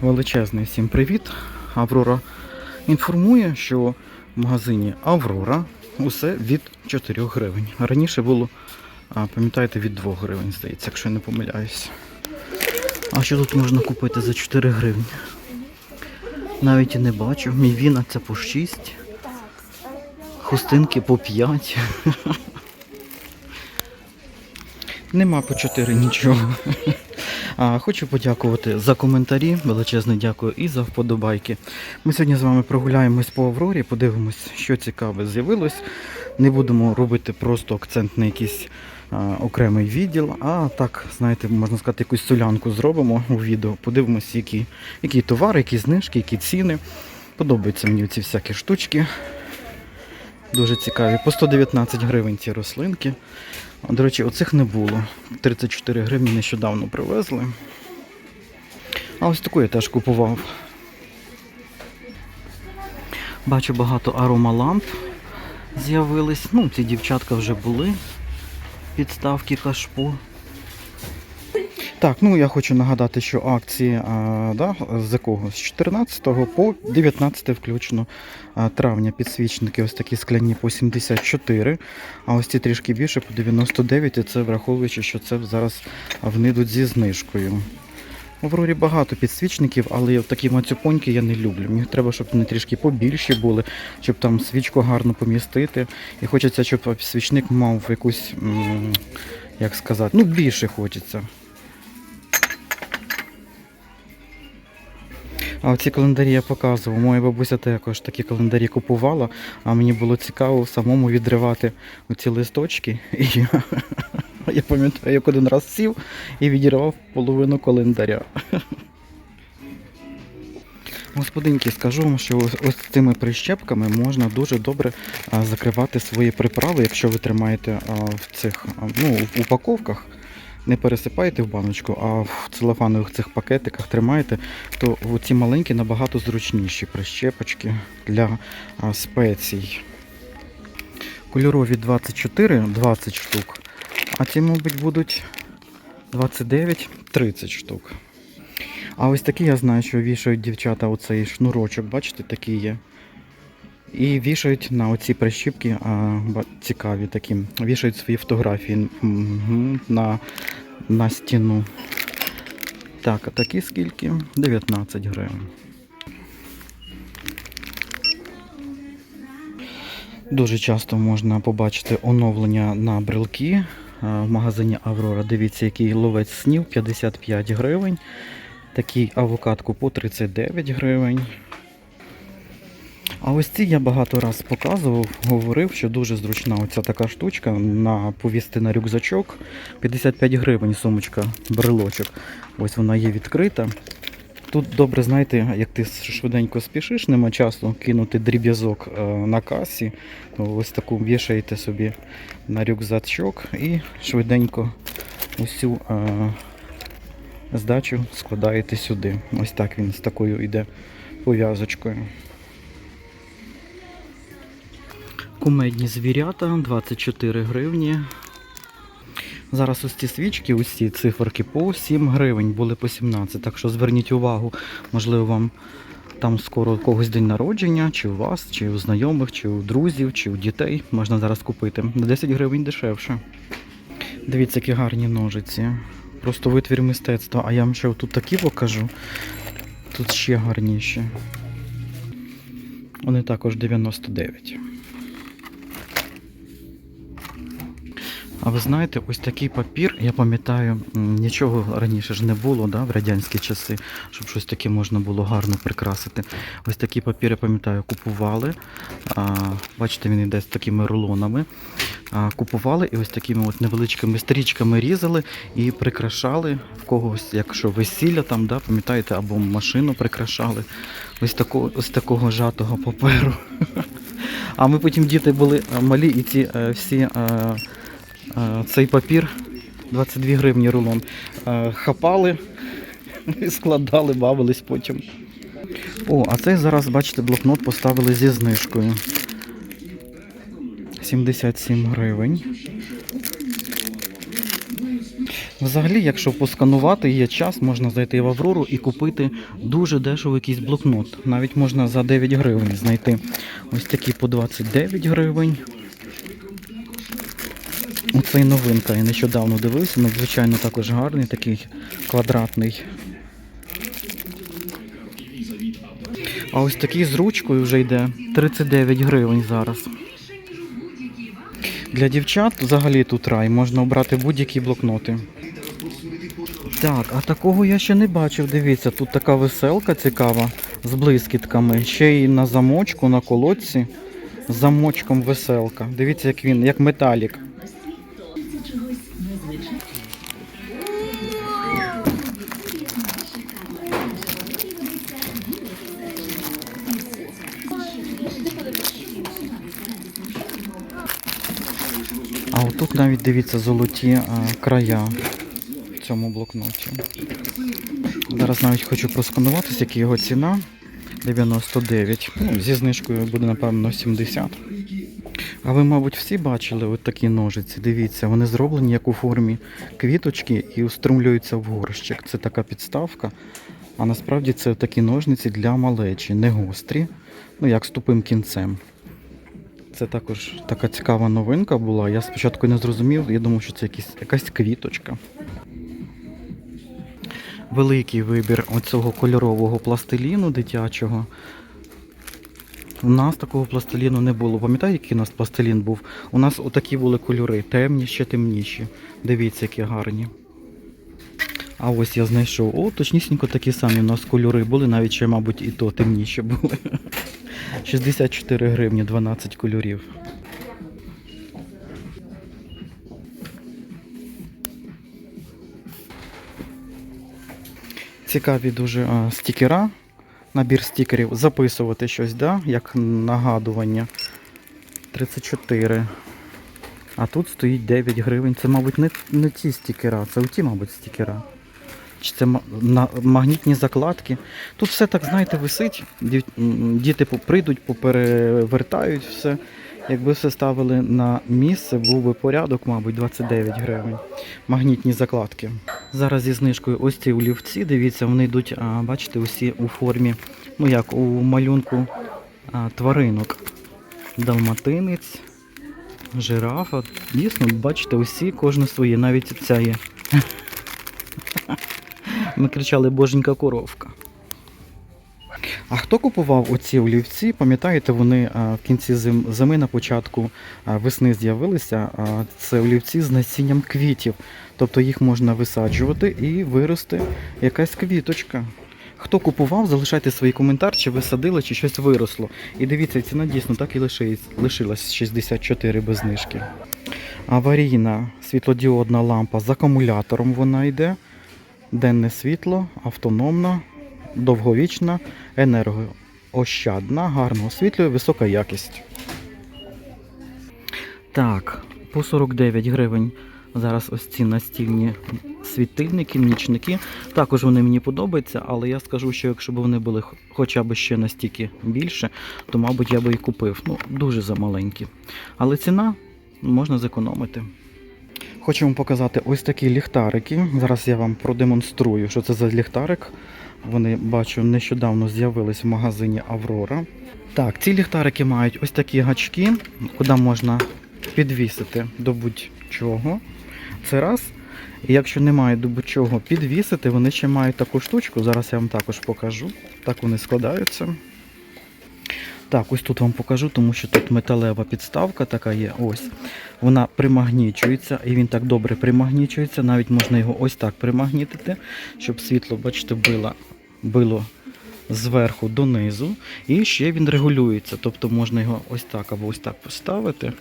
Величезний всім привіт. Аврора інформує, що в магазині Аврора усе від 4 гривень. Раніше було, пам'ятаєте, від 2 гривень, здається, якщо я не помиляюсь. А що тут можна купити за 4 гривні? Навіть і не бачу. Мівіна це по 6. Хустинки по 5. Нема по 4 нічого. Хочу подякувати за коментарі, величезне дякую і за вподобайки. Ми сьогодні з вами прогуляємось по Аврорі, подивимось, що цікаве з'явилось. Не будемо робити просто акцент на якийсь окремий відділ, а так, знаєте, можна сказати, якусь солянку зробимо у відео, подивимось, які, які товари, які знижки, які ціни. Подобаються мені ці всякі штучки. Дуже цікаві. По 119 гривень ці рослинки. До речі, оцих не було. 34 гривні нещодавно привезли. А ось таку я теж купував. Бачу багато аромаламп з'явились. Ну, ці дівчатка вже були. Підставки кашпо. Так, ну я хочу нагадати, що акції а, да, з якого? З 14 по 19 включно а, травня підсвічники ось такі скляні по 74, а ось ці трішки більше по 99, і це враховуючи, що це зараз вони йдуть зі знижкою. В Аврорі багато підсвічників, але такі мацюпоньки я не люблю. Мені треба, щоб вони трішки побільші були, щоб там свічку гарно помістити. І хочеться, щоб свічник мав якусь, як сказати, ну більше хочеться. А ці календарі я показував. Моя бабуся також такі календарі купувала, а мені було цікаво самому відривати оці листочки. І я, я пам'ятаю, як один раз сів і відірвав половину календаря. Господинки, скажу вам, що ось, цими прищепками можна дуже добре закривати свої приправи, якщо ви тримаєте в цих ну, в упаковках. Не пересипаєте в баночку, а в целофанових цих пакетиках тримаєте, то ці маленькі набагато зручніші прищепочки для спецій. Кольорові 24, 20 штук, а ці, мабуть, будуть 29-30 штук. А ось такі я знаю, що вішають дівчата оцей шнурочок, бачите, такий є. І вішають на оці прищіпки а, цікаві такі. Вішають свої фотографії на, на стіну. Так, а такі скільки? 19 гривень. Дуже часто можна побачити оновлення на брелки в магазині Аврора. Дивіться, який ловець снів 55 гривень. Такий авокадку по 39 гривень. А ось ці я багато раз показував, говорив, що дуже зручна оця така штучка на повісти на рюкзачок. 55 гривень сумочка, брелочок. Ось вона є відкрита. Тут добре, знаєте, як ти швиденько спішиш, нема часу кинути дріб'язок е, на касі. Ось таку вішаєте собі на рюкзачок і швиденько усю е, здачу складаєте сюди. Ось так він з такою йде пов'язочкою. Кумедні звірята 24 гривні. Зараз ось ці свічки, ці циферки по 7 гривень, були по 17. Так що зверніть увагу, можливо, вам там скоро когось день народження, чи у вас, чи у знайомих, чи у друзів, чи у дітей можна зараз купити. На 10 гривень дешевше. Дивіться, які гарні ножиці. Просто витвір мистецтва. А я вам ще тут такі покажу. Тут ще гарніші. Вони також 99. А ви знаєте, ось такий папір, я пам'ятаю, нічого раніше ж не було да, в радянські часи, щоб щось таке можна було гарно прикрасити. Ось такий папір, я пам'ятаю, купували. А, бачите, він йде з такими рулонами. А, купували і ось такими от невеличкими стрічками різали і прикрашали в когось, якщо весілля там, да, пам'ятаєте, або машину прикрашали. Ось такого, ось такого жатого паперу. А ми потім діти були е, малі і ці е, всі. Цей папір 22 гривні рулон. Хапали і складали, бавились потім. О, а цей зараз, бачите, блокнот поставили зі знижкою. 77 гривень. Взагалі, якщо посканувати, є час, можна зайти в Аврору і купити дуже дешево якийсь блокнот. Навіть можна за 9 гривень знайти. Ось такі по 29 гривень. Оцей новинка, я нещодавно дивився, надзвичайно також гарний, такий квадратний. А ось такий з ручкою вже йде 39 гривень зараз. Для дівчат взагалі тут рай, можна обрати будь-які блокноти. Так, а такого я ще не бачив. Дивіться, тут така веселка цікава з блискітками. Ще й на замочку, на колодці. З замочком веселка. Дивіться, як він, як металік. Навіть дивіться золоті а, края в цьому блокноті. Зараз навіть хочу просканувати, яка його ціна. 99. Ну, зі знижкою буде, напевно, 70. А ви, мабуть, всі бачили от такі ножиці. Дивіться, вони зроблені як у формі квіточки і уструмлюються в горщик. Це така підставка. А насправді це такі ножниці для малечі, не гострі, ну як з тупим кінцем. Це також така цікава новинка була. Я спочатку не зрозумів, я думав, що це якісь, якась квіточка. Великий вибір оцього кольорового пластиліну дитячого. У нас такого пластиліну не було. Пам'ятаєте, який у нас пластилін був? У нас отакі були кольори, темні, ще темніші. Дивіться, які гарні. А ось я знайшов. О, точнісінько такі самі у нас кольори були, навіть ще, мабуть, і то темніші були. 64 гривні, 12 кольорів. Цікаві дуже а, стікера, набір стікерів, записувати щось, да? як нагадування. 34. А тут стоїть 9 гривень. Це, мабуть, не, не ті стікера, це ті, мабуть, стікера. Чи це магнітні закладки. Тут все так, знаєте, висить. Діти прийдуть, поперевертають все. Якби все ставили на місце, був би порядок, мабуть, 29 гривень. Магнітні закладки. Зараз зі знижкою ось ці олівці, дивіться, вони йдуть, бачите, усі у формі, ну як у малюнку тваринок. Далматинець, жирафа. Дійсно, бачите, усі кожне своє, навіть ця є. Ми кричали боженька коровка. А хто купував оці олівці? Пам'ятаєте, вони в кінці зими на початку весни з'явилися. Це олівці з насінням квітів. Тобто їх можна висаджувати і вирости якась квіточка. Хто купував, залишайте свій коментар, чи ви садили, чи щось виросло. І дивіться, ціна дійсно так і лишилась 64 без знижки. Аварійна світлодіодна лампа з акумулятором вона йде. Денне світло, автономна, довговічна, енергоощадна, гарно освітлює, висока якість. Так, по 49 гривень зараз ось ці настільні світильники, нічники. Також вони мені подобаються, але я скажу, що якщо б вони були хоча б ще настільки більше, то, мабуть, я би і купив. Ну, дуже замаленькі. Але ціна можна зекономити. Хочу вам показати ось такі ліхтарики. Зараз я вам продемонструю, що це за ліхтарик. Вони, бачу, нещодавно з'явились в магазині Аврора. Так, ці ліхтарики мають ось такі гачки, куди можна підвісити до будь-чого. Це раз. І якщо немає до будь-чого підвісити, вони ще мають таку штучку. Зараз я вам також покажу. Так вони складаються. Так, ось тут вам покажу, тому що тут металева підставка така є. Ось. Вона примагнічується, і він так добре примагнічується. Навіть можна його ось так примагнітити, щоб світло, бачите, било, било зверху донизу. І ще він регулюється. Тобто можна його ось так або ось так поставити.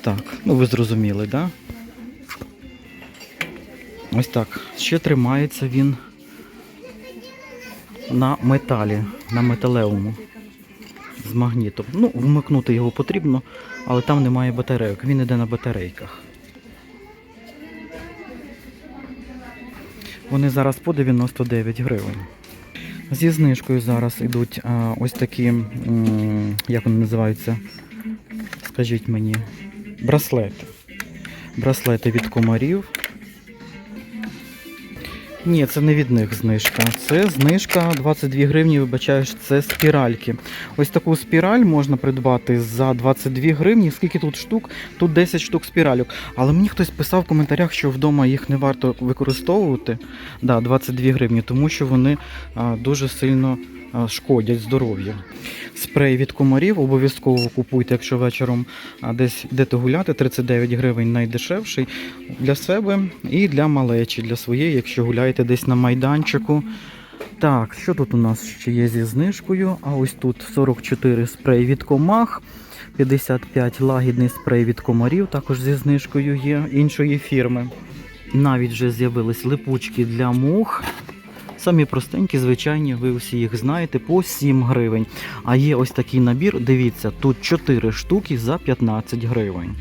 Так, ну ви зрозуміли? Да? Ось так. Ще тримається він на металі, на металевому з магнітом. Ну, вмикнути його потрібно, але там немає батарейок. Він іде на батарейках. Вони зараз по 99 гривень. Зі знижкою зараз йдуть ось такі, як вони називаються, скажіть мені, браслети. Браслети від комарів. Ні, це не від них знижка. Це знижка 22 гривні, вибачаєш, це спіральки. Ось таку спіраль можна придбати за 22 гривні. Скільки тут штук? Тут 10 штук спіральок. Але мені хтось писав в коментарях, що вдома їх не варто використовувати. Да, 22 гривні, тому що вони дуже сильно шкодять здоров'ю. Спрей від комарів обов'язково купуйте, якщо вечором десь йдете гуляти. 39 гривень найдешевший для себе і для малечі, для своєї, якщо гуляєте десь на майданчику. Так, що тут у нас ще є зі знижкою? А ось тут 44 спрей від комах, 55 лагідний спрей від комарів, також зі знижкою є іншої фірми. Навіть вже з'явились липучки для мух. Самі простенькі, звичайні, ви всі їх знаєте, по 7 гривень. А є ось такий набір, дивіться, тут 4 штуки за 15 гривень.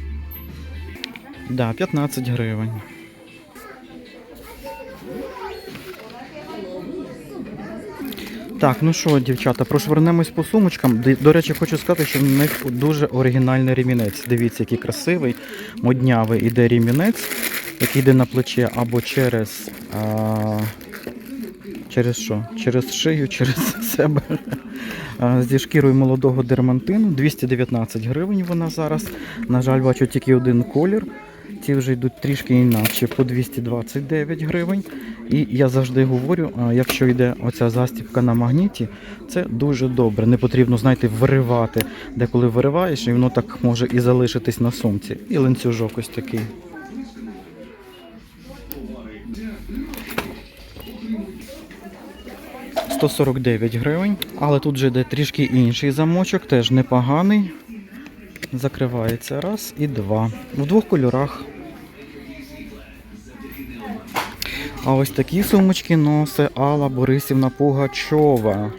Да, 15 гривень. Так, ну що, дівчата, прошвернемось по сумочкам. До речі, хочу сказати, що в них дуже оригінальний ремінець. Дивіться, який красивий, моднявий іде ремінець, який йде на плече або через. А... Через що? Через шию, через себе. Зі шкірою молодого дермантину. 219 гривень вона зараз. На жаль, бачу тільки один колір. Ці вже йдуть трішки інакше по 229 гривень. І я завжди говорю, якщо йде оця застібка на магніті, це дуже добре. Не потрібно, знаєте, виривати. Деколи вириваєш, і воно так може і залишитись на сумці. І ланцюжок ось такий. – 149 гривень, але тут вже йде трішки інший замочок, теж непоганий. Закривається раз і два. В двох кольорах. А ось такі сумочки носить Алла Борисівна Пугачова.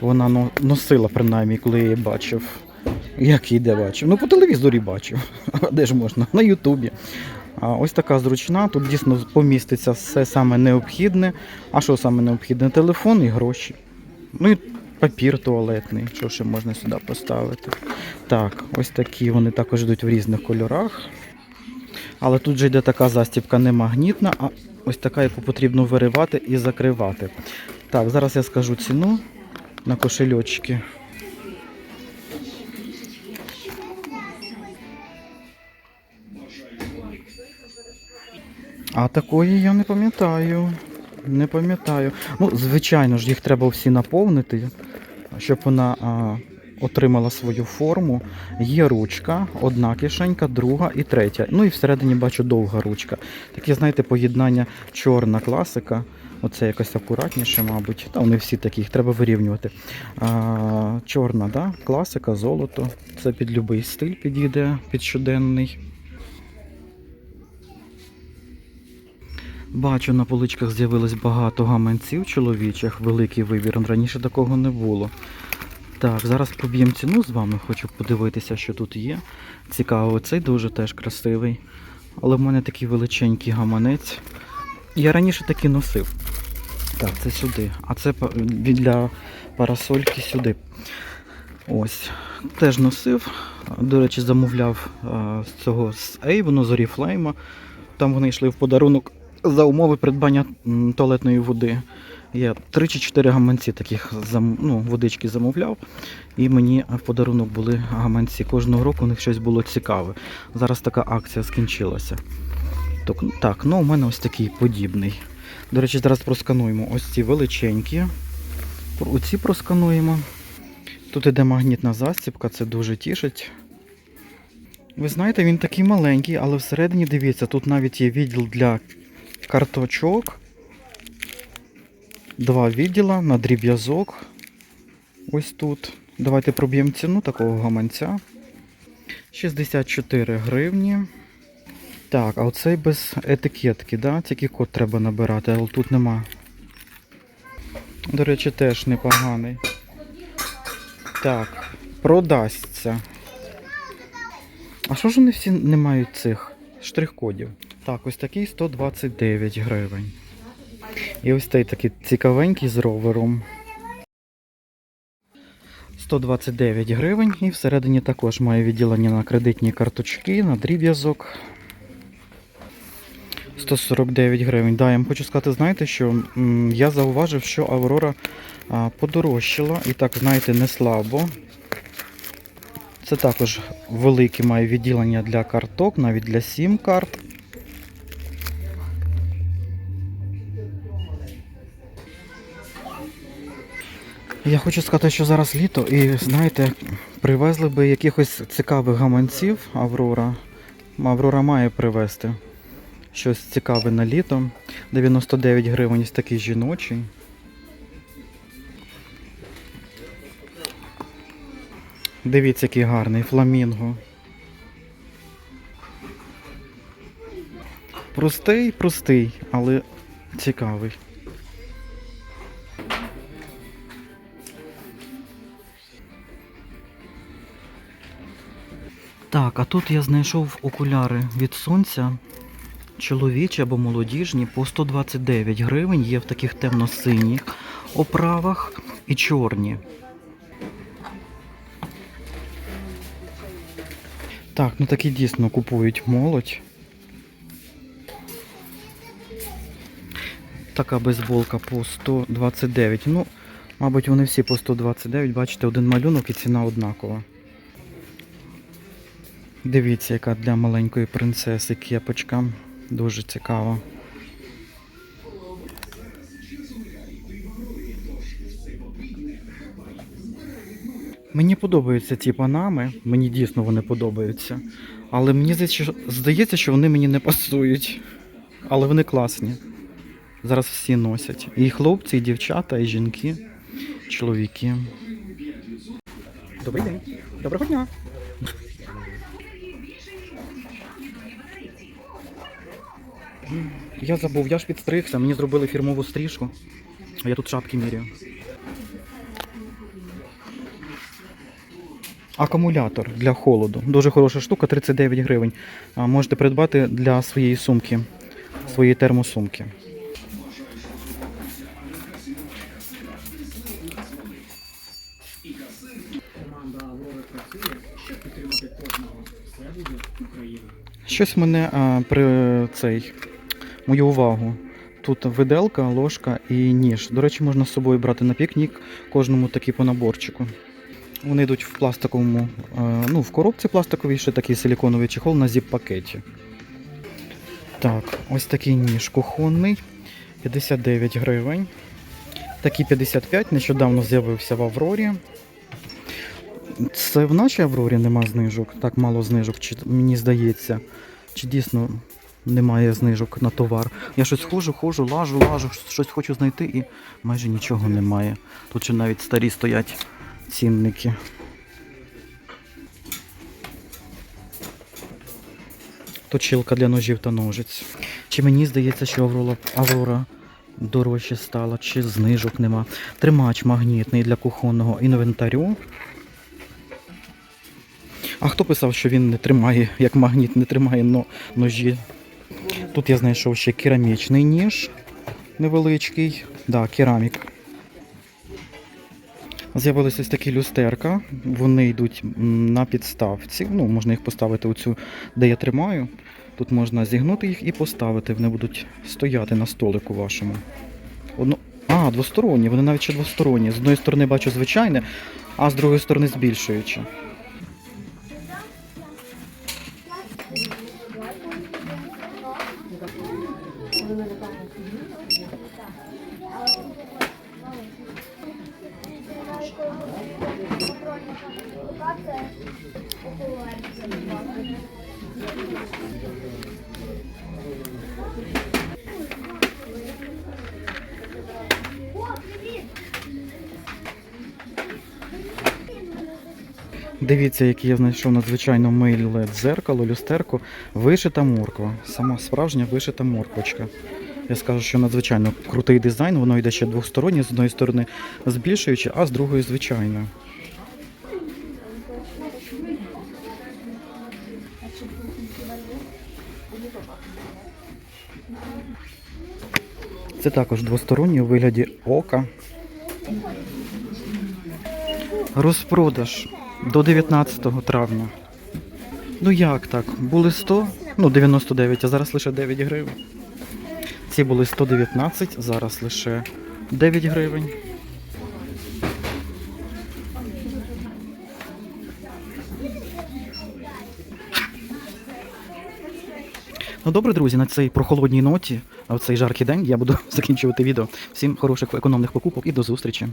Вона носила, принаймні, коли я її бачив. Як її де бачив? Ну, по телевізорі бачив. А де ж можна? На Ютубі. А ось така зручна. Тут дійсно поміститься все саме необхідне. А що саме необхідне? Телефон і гроші. Ну і папір туалетний, що ще можна сюди поставити. Так, ось такі вони також йдуть в різних кольорах. Але тут же йде така застібка не магнітна, а ось така, яку потрібно виривати і закривати. Так, зараз я скажу ціну на кошельочки. А такої я не пам'ятаю. Не пам'ятаю. Ну, звичайно ж, їх треба всі наповнити, щоб вона а, отримала свою форму. Є ручка, одна кишенька, друга і третя. Ну і всередині бачу довга ручка. Таке, знаєте, поєднання чорна класика. Оце якось акуратніше, мабуть. Та вони всі такі, їх треба вирівнювати. А, чорна, да? класика, золото. Це під будь-який стиль підійде, під щоденний. Бачу, на поличках з'явилось багато гаманців чоловічих, великий вибір. Раніше такого не було. Так, зараз поб'ємо ціну з вами, хочу подивитися, що тут є. Цікаво, цей дуже теж красивий. Але в мене такий величенький гаманець. Я раніше таки носив. Так, це сюди. А це для парасольки сюди. Ось. Теж носив. До речі, замовляв з цього з Avon, з Oriflame. Там вони йшли в подарунок за умови придбання туалетної води. Я 3 чи 4 гаманці таких ну, водички замовляв, і мені в подарунок були гаманці. Кожного року у них щось було цікаве. Зараз така акція скінчилася. Так, так, ну у мене ось такий подібний. До речі, зараз проскануємо ось ці величенькі. Оці проскануємо. Тут іде магнітна застібка, це дуже тішить. Ви знаєте, він такий маленький, але всередині дивіться, тут навіть є відділ для карточок. Два відділа на дріб'язок. Ось тут. Давайте проб'ємо ціну такого гаманця. 64 гривні. Так, а оцей без етикетки, да? тільки код треба набирати, але тут нема. До речі, теж непоганий. Так, продасться. А що ж вони всі не мають цих штрих-кодів? Так, ось такий 129 гривень. І ось цей такий цікавенький з ровером. 129 гривень. І всередині також має відділення на кредитні карточки, на дріб'язок. 149 гривень. Да, я вам хочу сказати, знаєте, що я зауважив, що Аврора подорожчала і так, знаєте, не слабо. Це також велике має відділення для карток, навіть для сім карт. Я хочу сказати, що зараз літо, і знаєте, привезли би якихось цікавих гаманців Аврора. Аврора має привезти щось цікаве на літо. 99 гривень ось такий жіночий. Дивіться, який гарний фламінго. Простий, простий, але цікавий. Так, а тут я знайшов окуляри від сонця. Чоловічі або молодіжні по 129 гривень є в таких темно-синіх оправах і чорні. Так, ну такі дійсно купують молодь. Така бейсболка по 129. Ну, мабуть, вони всі по 129. Бачите, один малюнок і ціна однакова. Дивіться, яка для маленької принцеси кепочка. Дуже цікаво. Мені подобаються ці панами, мені дійсно вони подобаються. Але мені здається, що- вони мені не пасують. Але вони класні. Зараз всі носять. І хлопці, і дівчата, і жінки, чоловіки. Добрий день. Доброго дня. Я забув, я ж підстригся, мені зробили фірмову стрижку. А я тут шапки міряю. Акумулятор для холоду. Дуже хороша штука, 39 гривень. Можете придбати для своєї сумки, своєї термосумки. Щось мене а, при цей мою увагу. Тут виделка, ложка і ніж. До речі, можна з собою брати на пікнік, кожному такий по наборчику. Вони йдуть в пластиковому, е, ну, в коробці пластиковій, ще такий силіконовий чехол на зіп-пакеті. Так, ось такий ніж кухонний, 59 гривень. Такий 55, нещодавно з'явився в Аврорі. Це в нашій Аврорі нема знижок, так мало знижок, чи мені здається. Чи дійсно немає знижок на товар? Я щось хожу, хожу, лажу, лажу, щось хочу знайти і майже нічого немає. Тут ще навіть старі стоять цінники. Точилка для ножів та ножиць. Чи мені здається, що Аврора, дорожче стала, чи знижок нема. Тримач магнітний для кухонного інвентарю. А хто писав, що він не тримає, як магніт не тримає но, ножі? Тут я знайшов ще керамічний ніж невеличкий. Да, керамік. З'явилися ось такі люстерка. Вони йдуть на підставці. Ну, можна їх поставити оцю, де я тримаю. Тут можна зігнути їх і поставити. Вони будуть стояти на столику вашому. Одно... А, двосторонні, вони навіть ще двосторонні. З одної сторони бачу звичайне, а з другої сторони Дивіться, який я знайшов надзвичайно миле дзеркало, люстерко, вишита морква. Сама справжня вишита морквочка. Я скажу, що надзвичайно крутий дизайн, воно йде ще двостороннє, з одної сторони збільшуючи, а з другої звичайно. Це також двостороннє у вигляді ока. Розпродаж до 19 травня. Ну як так? Були 100, ну 99, а зараз лише 9 гривень. Ці були 119, зараз лише 9 гривень. Ну добре, друзі, на цій прохолодній ноті, в цей жаркий день я буду закінчувати відео. Всім хороших економних покупок і до зустрічі.